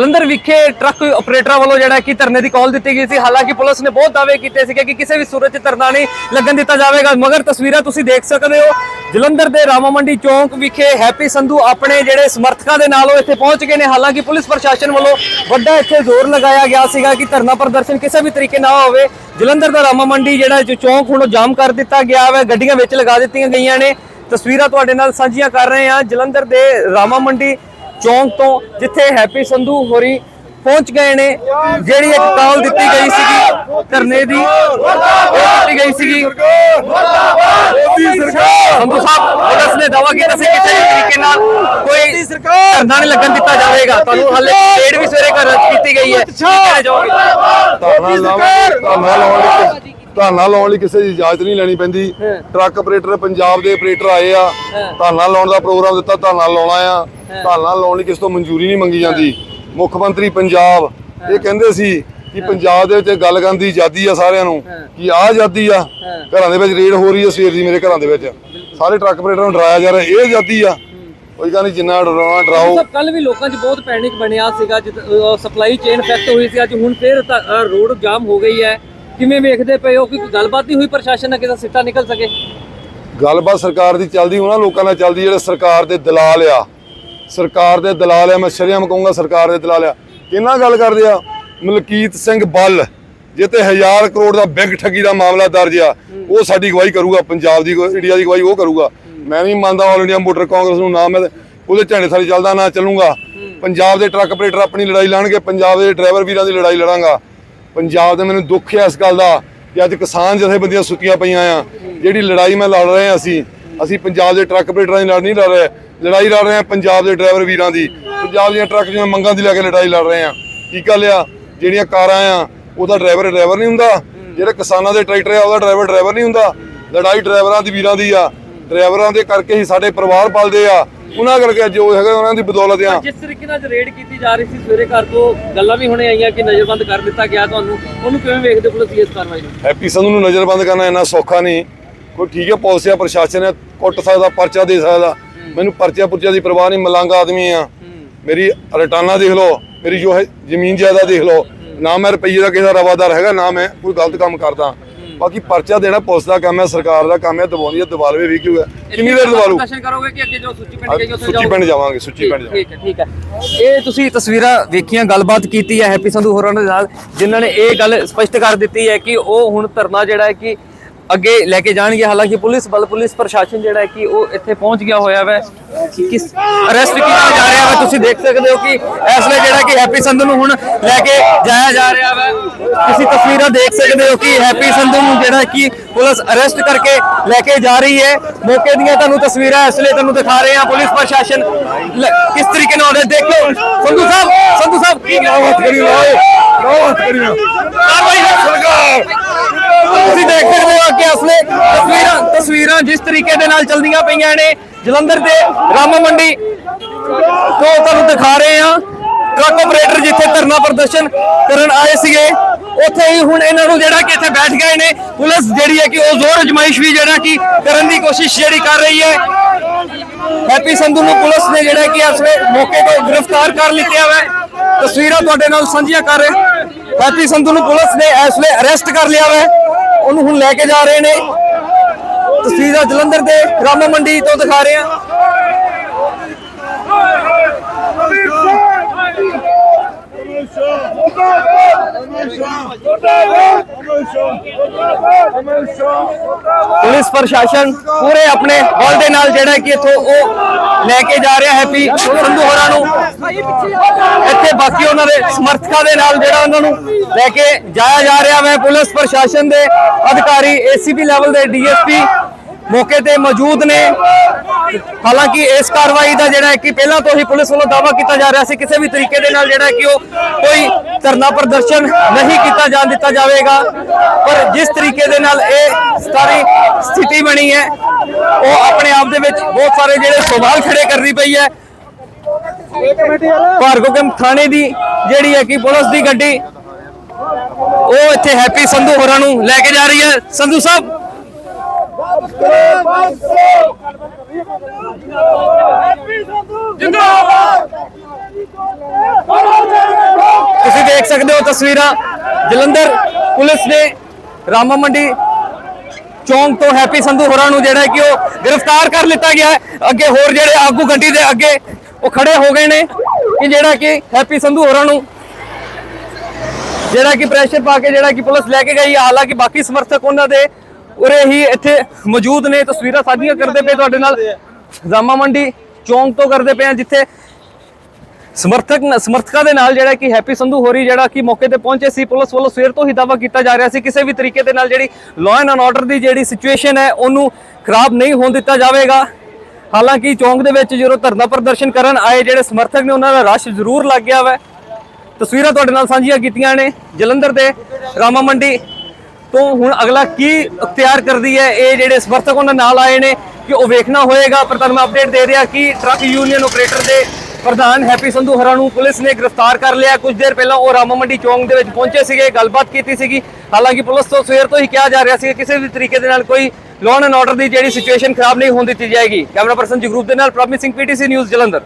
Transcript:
ਜਲੰਧਰ ਵਿਖੇ ਟਰੱਕ ਆਪਰੇਟਰਾਂ ਵੱਲੋਂ ਜਿਹੜਾ ਕਿ ਧਰਨੇ ਦੀ ਕਾਲ ਦਿੱਤੀ ਗਈ ਸੀ। ਹਾਲਾਂਕਿ ਪੁਲਿਸ ਨੇ ਬਹੁਤ ਦਾਅਵੇ ਕੀਤੇ ਸੀਗੇ ਕਿ ਕਿਸੇ ਵੀ ਸੂਰਤ 'ਚ ਧਰਨਾ ਨਹੀਂ ਲੱਗਣ ਦਿੱਤਾ ਜਾਵੇਗਾ, ਮਗਰ ਤਸਵੀਰਾਂ ਤੁਸੀਂ ਦੇਖ ਸਕਦੇ ਹੋ। ਜਲੰਧਰ ਦੇ ਰਾਮਾ ਮੰਡੀ ਚੌਂਕ ਵਿਖੇ ਹੈਪੀ ਸੰਧੂ ਆਪਣੇ ਜਿਹੜੇ ਸਮਰਥਕਾਂ ਦੇ ਨਾਲ ਉਹ ਇੱਥੇ ਪਹੁੰਚ ਗਏ ਨੇ। ਹਾਲਾਂਕਿ ਪੁਲਿਸ ਪ੍ਰਸ਼ਾਸਨ ਵੱਲੋਂ ਵੱਡਾ ਇੱਥੇ ਜ਼ੋਰ ਲਗਾਇਆ ਗਿਆ ਸੀਗਾ ਕਿ ਧਰਨਾ ਪ੍ਰਦਰਸ਼ਨ ਕਿਸੇ ਵੀ ਤਰੀਕੇ ਨਾਲ ਹੋਵੇ। ਜਲੰਧਰ ਦਾ ਰਾਮਾ ਮੰਡੀ ਜਿਹੜਾ ਜੋ ਚੌਂਕ ਹੁਣ ਉਹ ਜਾਮ ਕਰ ਦਿੱਤਾ ਗਿਆ ਹੈ ਗੱਡੀਆਂ ਵਿੱਚ ਲਗਾ ਦਿੱਤੀਆਂ ਗਈਆਂ ਨੇ। ਤਸਵੀਰਾਂ ਤੁਹਾਡੇ ਨਾਲ ਸਾਂਝੀਆਂ ਕਰ ਰਹੇ ਹਾਂ। ਜਲੰਧਰ ਦੇ ਰਾਮਾ ਮੰਡੀ ਚੌਂਕ ਤੋਂ ਜਿੱਥੇ ਹੈਪੀ ਸੰਧੂ ਹੋਰੀ ਪਹੁੰਚ ਗਏ ਨੇ ਜਿਹੜੀ ਇੱਕ ਕਾਲ ਦਿੱਤੀ ਗਈ ਸੀਗੀ ਧਰਨੇ ਦੀ ਦਿੱਤੀ ਗਈ ਸੀਗੀ। ਸੰਧੂ ਸਾਹਿਬ ਪੁਲਿਸ ਨੇ ਦਾਵਾ ਕੀਤਾ ਸੀ ਕਿ ਕਿਸੇ ਤਰੀਕੇ ਨਾਲ ਕੋਈ ਧਰਨਾ ਨਹੀਂ ਲੱਗਣ ਦਿੱਤਾ ਜਾਵੇਗਾ। ਤੁਹਾਨੂੰ ਹਾਲੇ ਡੇਢ ਵੀ ਸਵੇਰੇ ਕਰ ਕੀਤੀ ਗਈ ਹੈ। ਧਰਨਾ ਲਾਉਣ ਧਰਨਾ ਲਾਉਣ ਲਈ ਕਿਸੇ ਦੀ ਇਜਾਜ਼ਤ ਨਹੀਂ ਲੈਣੀ ਪੈਂਦੀ। ਟਰੱਕ ਆਪਰੇਟਰ ਪੰਜਾਬ ਦੇ ਆਪਰੇਟਰ ਆਏ ਆ। ਧਰਨਾ ਲਾਉਣ ਦਾ ਪ੍ਰੋਗਰਾਮ ਦਿੱਤਾ ਧਰਨਾ ਲਾਉਣਾ ਆ। ਧਰਨਾ ਲਾਉਣ ਲਈ ਕਿਸੇ ਤੋਂ ਮਨਜ਼ੂਰੀ ਨਹੀਂ ਮੰਗੀ ਜਾਂਦੀ। ਮੁੱਖ ਮੰਤਰੀ ਪੰਜਾਬ ਇਹ ਕਹਿੰਦੇ ਸੀ ਕਿ ਪੰਜਾਬ ਦੇ ਵਿੱਚ ਗੱਲ ਕਰਨ ਦੀ ਆਜ਼ਾਦੀ ਆ ਸਾਰਿਆਂ ਨੂੰ। ਕਿ ਆਹ ਆਜ਼ਾਦੀ ਆ ਘਰਾਂ ਦੇ ਵਿੱਚ ਰੇਡ ਹੋ ਰਹੀ ਆ ਸਵੇਰ ਦੀ ਮੇਰੇ ਘਰਾਂ ਦੇ ਵਿੱਚ। ਸਾਰੇ ਟਰੱਕ ਆਪਰੇਟਰਾਂ ਨੂੰ ਡਰਾਇਆ ਜਾ ਰਿਹਾ ਇਹ ਆਜ਼ਾਦੀ ਆ। ਕੋਈ ਗੱਲ ਨਹੀਂ ਜਿੰਨਾ ਡਰਾਉਣਾ ਡਰਾਓ। ਕੱਲ ਵੀ ਲੋਕਾਂ 'ਚ ਬਹੁਤ ਪੈਨਿਕ ਬਣਿਆ ਸੀਗਾ ਜਦ ਸਪਲਾਈ ਚੇਨ ਇਫੈਕਟ ਹੋਈ ਸੀ ਅੱਜ ਹੁਣ ਫੇਰ ਰੋਡ ਜਾਮ ਹੋ ਗਈ ਹੈ। ਕਿਵੇਂ ਵੇਖਦੇ ਪਏ ਹੋ ਕਿ ਕੋਈ ਗੱਲਬਾਤ ਨਹੀਂ ਹੋਈ ਪ੍ਰਸ਼ਾਸਨ ਨਾਲ ਕਿਤੇ ਸਿੱਟਾ ਨਿਕਲ ਸਕੇ? ਗੱਲਬਾਤ ਸਰਕਾਰ ਦੀ ਚੱਲਦੀ ਉਹਨਾਂ ਲੋਕਾਂ ਨਾਲ ਚੱਲਦੀ ਜਿਹੜੇ ਸਰਕਾਰ ਦੇ ਦਲਾਲ ਆ। ਸਰਕਾਰ ਦੇ ਦਲਾਲ ਆ ਮੈਂ ਸ਼ਰਿਆਮ ਕਹੂੰਗਾ ਸਰਕਾਰ ਦੇ ਦਲਾਲ ਆ। ਕਿੰਨਾ ਗੱਲ ਕਰਦੇ ਆ? ਮਲਕੀਤ ਸਿੰਘ ਬੱਲ ਜਿੱਤੇ ਹਜ਼ਾਰ ਕਰੋੜ ਦਾ ਬੈਂਕ ਠੱਗੀ ਦਾ ਮਾਮਲਾ ਦਰਜ ਆ ਉਹ ਸਾਡੀ ਗਵਾਹੀ ਕਰੂਗਾ ਪੰਜਾਬ ਦੀ ਇੰਡੀਆ ਦੀ ਗਵਾਹੀ ਉਹ ਕਰੂਗਾ। ਮੈਂ ਨਹੀਂ ਮੰਨਦਾ ਆਲ ਇੰਡੀਆ ਮੋਟਰ ਕਾਂਗਰਸ ਨੂੰ ਨਾ ਮੈਂ ਉਹਦੇ ਝੰਡੇ ਥੱਲੇ ਚੱਲਦਾ ਨਾ ਚੱਲੂਗਾ। ਪੰਜਾਬ ਦੇ ਟਰੱਕ ਆਪਰੇਟਰ ਆਪਣੀ ਲੜਾਈ ਲੜਨਗੇ ਪੰਜਾਬ ਦੇ ਡਰਾਈਵਰ ਵੀਰਾਂ ਦੀ ਲੜਾਈ ਲੜਾਂਗਾ। ਪੰਜਾਬ ਦਾ ਮੈਨੂੰ ਦੁੱਖ ਹੈ ਇਸ ਗੱਲ ਦਾ ਕਿ ਅੱਜ ਕਿਸਾਨ ਜਥੇਬੰਦੀਆਂ ਸੁੱਤੀਆਂ ਪਈਆਂ ਆ। ਜਿਹੜੀ ਲੜਾਈ ਮੈਂ ਲੜ ਰਹੇ ਹਾਂ ਅਸੀਂ ਅਸੀਂ ਪੰਜਾਬ ਦੇ ਟਰੱਕ ਆਪਰੇਟਰਾਂ ਦੀ ਲੜ ਨਹੀਂ ਲੜ ਰਹੇ। ਲੜਾਈ ਲੜ ਰਹੇ ਹਾਂ ਪੰਜਾਬ ਦੇ ਡਰਾਈਵਰ ਵੀਰਾਂ ਦੀ। ਪੰਜਾਬ ਦੀਆਂ ਟਰੱਕ ਦੀਆਂ ਮੰਗਾਂ ਦੀ ਲੈ ਕੇ ਲੜਾਈ ਲੜ ਰਹੇ ਹਾਂ। ਕੀ ਗੱਲ ਆ? ਜਿਹੜੀਆਂ ਕਾਰਾਂ ਆ, ਉਹਦਾ ਡਰਾਈਵਰ ਡਰਾਈਵਰ ਨਹੀਂ ਹੁੰਦਾ। ਜਿਹੜੇ ਕਿਸਾਨਾਂ ਦੇ ਟਰੈਕਟਰ ਆ, ਉਹਦਾ ਡਰਾਈਵਰ ਡਰਾਈਵਰ ਨਹੀਂ ਹੁੰਦਾ। ਲੜਾਈ ਡਰਾਈਵਰਾਂ ਦੀ ਵੀਰਾਂ ਦੀ ਆ। ਡਰਾਈਵਰਾਂ ਦੇ ਕਰਕੇ ਹੀ ਸਾਡੇ ਪਰਿਵਾਰ ਪਲਦੇ ਆ। ਉਹਨਾਂ ਕਰਕੇ ਜੋ ਹੈਗਾ ਉਹਨਾਂ ਦੀ ਬਦੌਲਤ ਆ। ਜਿਸ ਤਰੀਕੇ ਨਾਲ ਰੇਡ ਕੀਤੀ ਜਾ ਰਹੀ ਸੀ ਸਵੇਰੇ ਘਰ ਤੋਂ ਗੱਲਾਂ ਵੀ ਹੁਣੇ ਆਈਆਂ ਕਿ ਨਜ਼ਰਬੰਦ ਕਰ ਦਿੱਤਾ ਗਿਆ ਤੁਹਾਨੂੰ। ਉਹਨੂੰ ਕਿਵੇਂ ਵੇਖਦੇ ਪੁਲਿਸ ਇਸ ਕਾਰਵਾਈ ਨੂੰ? ਹੈਪੀ ਸੰਧੂ ਨੂੰ ਨਜ਼ਰਬੰਦ ਕਰਨਾ ਇੰਨਾ ਸੌਖਾ ਨਹੀਂ। ਕੋਈ ਠੀਕ ਹੈ ਪਾਲਿਸੀ ਆ ਪ੍ਰਸ਼ਾਸਨ ਹੈ ਕੁੱਟ ਸਕਦਾ ਪਰਚਾ ਦੇ ਸਕਦਾ। ਮੈਨੂੰ ਪਰਚਾ ਪੁਰਚਾ ਦੀ ਪਰਵਾਹ ਨਹੀਂ ਮਲੰਗ ਆਦਮੀ ਆ। ਮੇਰੀ ਰਟਾਨਾ ਦੇਖ ਲਓ ਮੇਰੀ ਜੋ ਹੈ ਜ਼ਮੀਨ ਜਾਇਦਾਦ ਦੇਖ ਲਓ। ਨਾ ਮੈਂ ਰੁਪਈਏ ਦਾ ਕਿਸੇ ਦਾ ਰਵਾਦਾਰ ਹੈਗਾ ਨਾ ਮੈਂ ਕੋਈ ਗਲਤ ਕੰਮ ਕਰਦਾ। ਬਾਕੀ ਪਰਚਾ ਦੇਣਾ ਪੁਲਿਸ ਦਾ ਕੰਮ ਹੈ ਸਰਕਾਰ ਦਾ ਕੰਮ ਹੈ ਦਬਾਉਂਦੀ ਹੈ ਦਬਾਲਵੇ ਵੀ ਕਿਉਂ ਹੈ? ਕਿੰਨੀ ਦੇਰ ਦਬਾਲੂ ਪ੍ਰਦਰਸ਼ਨ ਕਰੋਗੇ ਕਿ ਅੱਗੇ ਜੋ ਸੁੱਚੀ ਪਿੰਡ ਗਈ ਉੱਥੇ ਸੁੱਚੀ ਪਿੰਡ ਜਾਵਾਂਗੇ ਸੁੱਚੀ ਪਿੰਡ ਜਾਵਾਂਗੇ ਠੀਕ ਹੈ ਠੀਕ ਹੈ। ਇਹ ਤੁਸੀਂ ਤਸਵੀਰਾਂ ਵੇਖੀਆਂ ਗੱਲਬਾਤ ਕੀਤੀ ਹੈ ਹੈਪੀ ਸੰਧੂ ਹੋਰਾਂ ਦੇ ਨਾਲ ਜਿਨ੍ਹਾਂ ਨੇ ਇਹ ਗੱਲ ਸਪਸ਼ਟ ਕਰ ਦਿੱਤੀ ਹੈ ਕਿ ਉਹ ਹੁਣ ਧਰਨਾ ਜਿਹੜਾ ਹੈ ਕਿ ਅੱਗੇ ਲੈ ਕੇ ਜਾਣਗੇ ਹਾਲਾਂਕਿ ਪੁਲਿਸ ਬਲ ਪੁਲਿਸ ਪ੍ਰਸ਼ਾਸਨ ਜਿਹੜਾ ਹੈ ਕਿ ਉਹ ਇੱਥੇ ਪਹੁੰਚ ਗਿਆ ਹੋਇਆ ਹੈ ਕਿਸ ਅਰੈਸਟ ਕੀਤਾ ਜਾ ਰਿਹਾ ਹੈ ਤੁਸੀਂ ਦੇਖ ਸਕਦੇ ਹੋ ਕਿ ਇਸ ਵੇਲੇ ਜਿਹੜਾ ਕਿ ਹੈਪੀ ਸੰਧੂ ਨੂੰ ਹੁਣ ਲੈ ਕੇ ਜਾਇਆ ਜਾ ਰਿਹਾ ਹੈ ਤੁਸੀਂ ਤਸਵੀਰਾਂ ਦੇਖ ਸਕਦੇ ਹੋ ਕਿ ਹੈਪੀ ਸੰਧੂ ਨੂੰ ਜਿਹੜਾ ਕਿ ਪੁਲਿਸ ਅਰੈਸਟ ਕਰਕੇ ਲੈ ਕੇ ਜਾ ਰਹੀ ਹੈ ਮੌਕੇ ਦੀਆਂ ਤੁਹਾਨੂੰ ਤਸਵੀਰਾਂ ਇਸ ਲਈ ਤੁਹਾਨੂੰ ਦਿਖਾ ਰਹੇ ਹਾਂ ਪੁਲਿਸ ਪ੍ਰਸ਼ਾਸਨ ਕਿਸ ਤਰੀਕੇ ਨਾਲ ਦੇਖੋ ਸੰਧੂ ਸਾਹਿਬ ਸੰਧੂ ਸਾਹਿਬ ਕੀ ਰਾਵਤ ਕਰੀ ਲਾਏ ਰਾਵਤ ਕਰੀ ਕਾਰਵਾਈ ਸਰਕਾਰ ਤੁਸੀਂ ਦੇਖ ਸਕਦੇ ਹੋ ਕਿ ਅਸਲੇ ਤਸਵੀਰਾਂ ਤਸਵੀਰਾਂ ਜਿਸ ਤਰੀਕੇ ਦੇ ਨਾਲ ਚਲਦੀਆਂ ਪਈਆਂ ਨੇ, ਜਲੰਧਰ ਦੇ ਰਾਮ ਮੰਡੀ ਤੋਂ ਤੁਹਾਨੂੰ ਦਿਖਾ ਰਹੇ ਹਾਂ। ਟਰੱਕ ਆਪਰੇਟਰ ਜਿੱਥੇ ਧਰਨਾ ਪ੍ਰਦਰਸ਼ਨ ਕਰਨ ਆਏ ਸੀਗੇ, ਉੱਥੇ ਹੀ ਹੁਣ ਇਹਨਾਂ ਨੂੰ ਜਿਹੜਾ ਕਿ ਇੱਥੇ ਬੈਠ ਗਏ ਨੇ। ਪੁਲਿਸ ਜਿਹੜੀ ਹੈ ਕਿ ਉਹ ਜ਼ੋਰ ਅਜਮਾਇਸ਼ ਵੀ ਜਿਹੜਾ ਕਿ ਕਰਨ ਦੀ ਕੋਸ਼ਿਸ਼ ਜਿਹੜੀ ਕਰ ਰਹੀ ਹੈ। ਹੈਪੀ ਸੰਧੂ ਨੂੰ ਪੁਲਿਸ ਨੇ ਜਿਹੜਾ ਕਿ ਇਸ ਵੇਲੇ ਮੌਕੇ ਤੋਂ ਗ੍ਰਿਫਤਾਰ ਕਰ ਲਿੱਤਾ ਹੈ। ਤਸਵੀਰਾਂ ਤੁਹਾਡੇ ਨਾਲ ਸਾਂਝੀਆਂ ਕਰ ਰਹੇ ਹੈਪੀ ਸੰਧੂ ਨੂੰ ਪੁਲਿਸ ਨੇ ਇਸ ਵੇਲੇ ਅਰੈਸਟ ਕਰ ਲਿਆ ਹੈ। ਉਹਨੂੰ ਹੁਣ ਲੈ ਕੇ ਜਾ ਰਹੇ ਨੇ ਤਸਵੀਰਾਂ ਜਲੰਧਰ ਦੇ ਰਾਮਾ ਮੰਡੀ ਤੋਂ ਦਿਖਾ ਰਹੇ ਹਾਂ ਪੁਲਿਸ ਪ੍ਰਸ਼ਾਸਨ ਪੂਰੇ ਆਪਣੇ ਬਲ ਦੇ ਨਾਲ ਜਿਹੜਾ ਕਿ ਇੱਥੋਂ ਉਹ ਲੈ ਕੇ ਜਾ ਰਿਹਾ ਹੈਪੀ ਸੰਧੂ ਹੋਰਾਂ ਨੂੰ। ਇੱਥੇ ਬਾਕੀ ਉਹਨਾਂ ਦੇ ਸਮਰਥਕਾਂ ਦੇ ਨਾਲ ਜਿਹੜਾ ਉਹਨਾਂ ਨੂੰ ਲੈ ਕੇ ਜਾਇਆ ਜਾ ਰਿਹਾ ਹੈ ਪੁਲਿਸ ਪ੍ਰਸ਼ਾਸਨ ਦੇ ਅਧਿਕਾਰੀ ਏਸੀਪੀ ਲੈਵਲ ਦੇ ਡੀਐਸਪੀ ਮੌਕੇ ਤੇ ਮੌਜੂਦ ਨੇ। ਹਾਲਾਂਕਿ ਇਸ ਕਾਰਵਾਈ ਦਾ ਜਿਹੜਾ ਹੈ ਕਿ ਪਹਿਲਾਂ ਤੋਂ ਹੀ ਪੁਲਿਸ ਵੱਲੋਂ ਦਾਅਵਾ ਕੀਤਾ ਜਾ ਰਿਹਾ ਸੀ, ਕਿਸੇ ਵੀ ਤਰੀਕੇ ਦੇ ਨਾਲ ਜਿਹੜਾ ਕਿ ਉਹ ਕੋਈ ਧਰਨਾ ਪ੍ਰਦਰਸ਼ਨ ਨਹੀਂ ਕੀਤਾ ਜਾਣ ਦਿੱਤਾ ਜਾਵੇਗਾ। ਪਰ ਜਿਸ ਤਰੀਕੇ ਦੇ ਨਾਲ ਇਹ ਸਾਰੀ ਸਥਿਤੀ ਬਣੀ ਹੈ, ਉਹ ਆਪਣੇ ਆਪ ਦੇ ਵਿੱਚ ਬਹੁਤ ਸਾਰੇ ਜਿਹੜੇ ਸਵਾਲ ਖੜੇ ਕਰਨੀ ਪਈ ਹੈ। ਭਾਰਗੋਕਮ ਥਾਣੇ ਦੀ ਜਿਹੜੀ ਹੈ ਕਿ ਪੁਲਿਸ ਦੀ ਗੱਡੀ, ਉਹ ਇੱਥੇ ਹੈਪੀ ਸੰਧੂ ਹੋਰਾਂ ਨੂੰ ਲੈ ਕੇ ਜਾ ਰਹੀ ਹੈ। ਸੰਧੂ ਸਾਹਿਬ ਤੁਸੀਂ ਦੇਖ ਸਕਦੇ ਹੋ ਤਸਵੀਰਾਂ ਜਲੰਧਰ ਪੁਲਿਸ ਨੇ ਰਾਮਾ ਮੰਡੀ ਚੌਂਕ ਤੋਂ ਹੈਪੀ ਸੰਧੂ ਹੋਰਾਂ ਨੂੰ ਜਿਹੜਾ ਕਿ ਉਹ ਗ੍ਰਿਫਤਾਰ ਕਰ ਲਿੱਤਾ ਗਿਆ ਹੈ ਅੱਗੇ ਹੋਰ ਜਿਹੜੇ ਆਗੂ ਗੱਡੀ ਦੇ ਅੱਗੇ ਉਹ ਖੜੇ ਹੋ ਗਏ ਨੇ ਕਿ ਜਿਹੜਾ ਕਿ ਹੈਪੀ ਸੰਧੂ ਹੋਰਾਂ ਨੂੰ ਜਿਹੜਾ ਕਿ ਪ੍ਰੈਸ਼ਰ ਪਾ ਕੇ ਜਿਹੜਾ ਕਿ ਪੁਲਿਸ ਲੈ ਕੇ ਗਈ ਹੈ। ਹਾਲਾਂਕਿ ਬਾਕੀ ਸਮਰਥਕ ਉਹਨਾਂ ਦੇ ਉਰੇ ਹੀ ਇੱਥੇ ਮੌਜੂਦ ਨੇ, ਤਸਵੀਰਾਂ ਸਾਂਝੀਆਂ ਕਰਦੇ ਪਏ ਤੁਹਾਡੇ ਨਾਲ। ਰਾਮਾ ਮੰਡੀ ਚੌਂਕ ਤੋਂ ਕਰਦੇ ਪਏ ਆ ਜਿੱਥੇ ਸਮਰਥਕ ਸਮਰਥਕਾਂ ਦੇ ਨਾਲ ਜਿਹੜਾ ਕਿ ਹੈਪੀ ਸੰਧੂ ਹੋਰੀ ਜਿਹੜਾ ਕਿ ਮੌਕੇ ਤੇ ਪਹੁੰਚੇ ਸੀ, ਪੁਲਿਸ ਵੱਲੋਂ ਸਵੇਰ ਤੋਂ ਹੀ ਦਾਵਾ ਕੀਤਾ ਜਾ ਰਿਹਾ ਸੀ, ਕਿਸੇ ਵੀ ਤਰੀਕੇ ਦੇ ਨਾਲ ਜਿਹੜੀ ਲਾਅ ਐਂਡ ਆਰਡਰ ਦੀ ਜਿਹੜੀ ਸਿਚੁਏਸ਼ਨ ਹੈ, ਉਹਨੂੰ ਖਰਾਬ ਨਹੀਂ ਹੋਣ ਦਿੱਤਾ ਜਾਵੇਗਾ। ਹਾਲਾਂਕਿ ਚੌਂਕ ਦੇ ਵਿੱਚ ਜਦੋਂ ਧਰਨਾ ਪ੍ਰਦਰਸ਼ਨ ਕਰਨ ਆਏ, ਜਿਹੜੇ ਸਮਰਥਕ ਨੇ, ਉਹਨਾਂ ਦਾ ਰਸ਼ ਜ਼ਰੂਰ ਲੱਗ ਗਿਆ ਵਾ। ਤਸਵੀਰਾਂ ਤੁਹਾਡੇ ਨਾਲ ਸਾਂਝੀਆਂ ਕੀਤੀਆਂ ਨੇ, ਜਲੰਧਰ ਦੇ ਰਾਮਾ ਮੰਡੀ ਤੋਂ ਹੁਣ ਅਗਲਾ ਕੀ ਅਖਤਿਆਰ ਕਰਦੀ ਹੈ? ਇਹ ਜਿਹੜੇ ਸਮਰਥਕ ਉਹਨਾਂ ਨਾਲ ਆਏ ਨੇ ਕਿ ਉਹ ਵੇਖਣਾ ਹੋਏਗਾ। ਪਰ ਤੁਹਾਨੂੰ ਅਪਡੇਟ ਦੇ ਰਿਹਾ ਕਿ ਟਰੱਕ ਯੂਨੀਅਨ ਆਪਰੇਟਰ ਦੇ ਪ੍ਰਧਾਨ ਹੈਪੀ ਸੰਧੂ ਹਰਾ ਨੂੰ ਪੁਲਿਸ ਨੇ ਗ੍ਰਿਫਤਾਰ ਕਰ ਲਿਆ। ਕੁਝ ਦੇਰ ਪਹਿਲਾਂ ਉਹ ਰਾਮਾ ਮੰਡੀ ਚੌਂਕ ਦੇ ਵਿੱਚ ਪਹੁੰਚੇ ਸੀਗੇ, ਗੱਲਬਾਤ ਕੀਤੀ ਸੀਗੀ। ਹਾਲਾਂਕਿ ਪੁਲਿਸ ਤੋਂ ਸਵੇਰ ਤੋਂ ਹੀ ਕਿਹਾ ਜਾ ਰਿਹਾ ਸੀ ਕਿ ਕਿਸੇ ਵੀ ਤਰੀਕੇ ਦੇ ਨਾਲ ਕੋਈ ਲਾਅ ਐਂਡ ਆਰਡਰ ਦੀ ਜਿਹੜੀ ਸਿਚੁਏਸ਼ਨ ਖਰਾਬ ਨਹੀਂ ਹੋਣ ਦਿੱਤੀ ਜਾਏਗੀ। ਕੈਮਰਾ ਪਰਸਨ ਜਗਰੂਪ ਦੇ ਨਾਲ ਪ੍ਰੋਮਿਸਿੰਗ ਪੀਟੀਸੀ ਨਿਊਜ਼ ਜਲੰਧਰ।